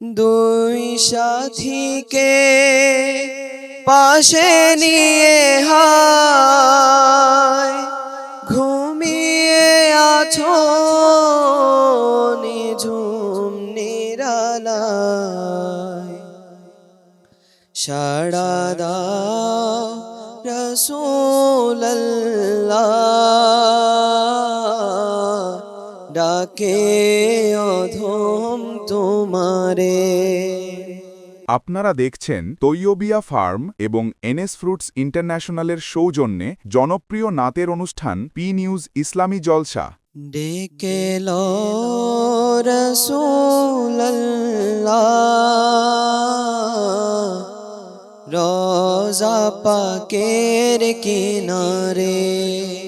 দুই সাথীকে পাশে নিয়ে হায় ঘুমিয়ে আছো নিঝুম নিরালায়। রসুল্লাহ ডাকে অধম তোমারে। আপনারা দেখছেন তৈয়বিয়া ফার্ম এবং এনএস ফ্রুটস ইন্টারন্যাশনালের সৌজন্যে জনপ্রিয় নাতের অনুষ্ঠান পি নিউজ ইসলামী জলসা। ডেকে রসুল্লাহ রোজা পাকের কিনারে।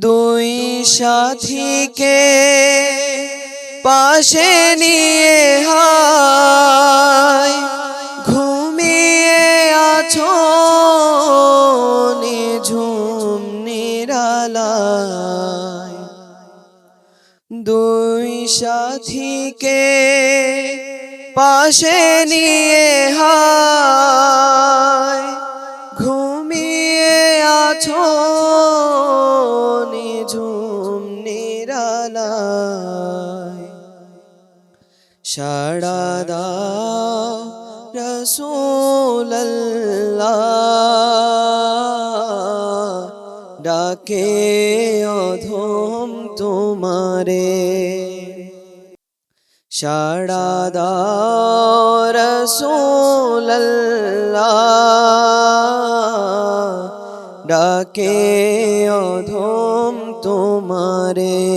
দুই সাথীকে পাশে নিয়ে হায় ঘুমিয়ে আছো নিঝুম নিরালায়। দুই সাথীকে পাশে নিয়ে হায় সাড়া দাও রসুল্লাহ ডাকে অধম তোমারে। সাড়া দাও রসুল্লাহ ডাকে অধম তোমারে।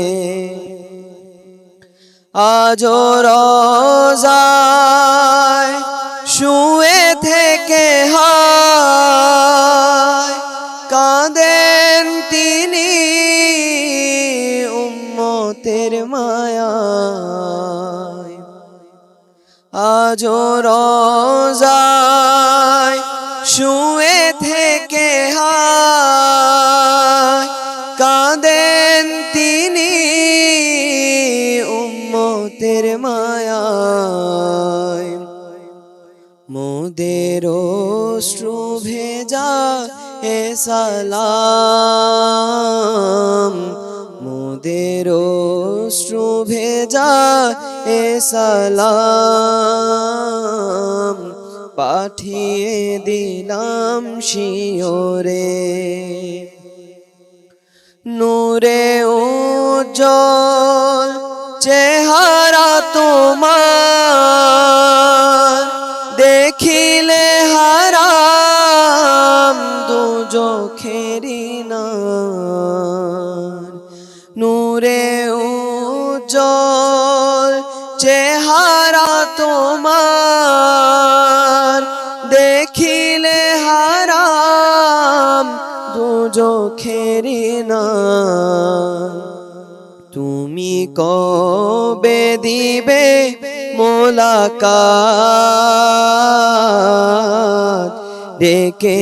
আজ রোজায় শুয়ে থেকে হায়। কাঁদেন তিনি উম্মতের মায়ায়। আজ রোজায় শুয়ে সালাম। মোদের অশ্রু ভেজা এ সালাম। পাঠিয়ে দিলাম শিওরে। নূরে উজ্জ্বল চেহারা তোমার নূরে উজ্জ্বল চেহারা তোমার। দেখিলে হারাম দু না তুমি কবে দিবে মোলাকাত? ডেকে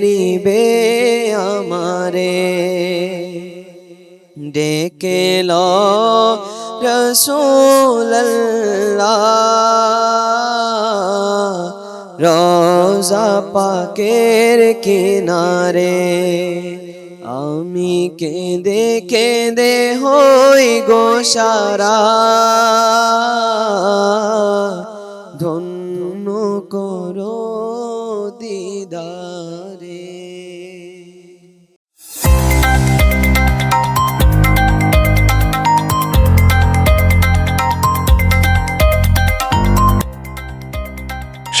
নিবে আমারে। ডেকে ল রসুল্লাহ রোজা পাকের কিনারে আমি কেঁদে কেঁদে হই গো সারা ধন্য করো দিদারে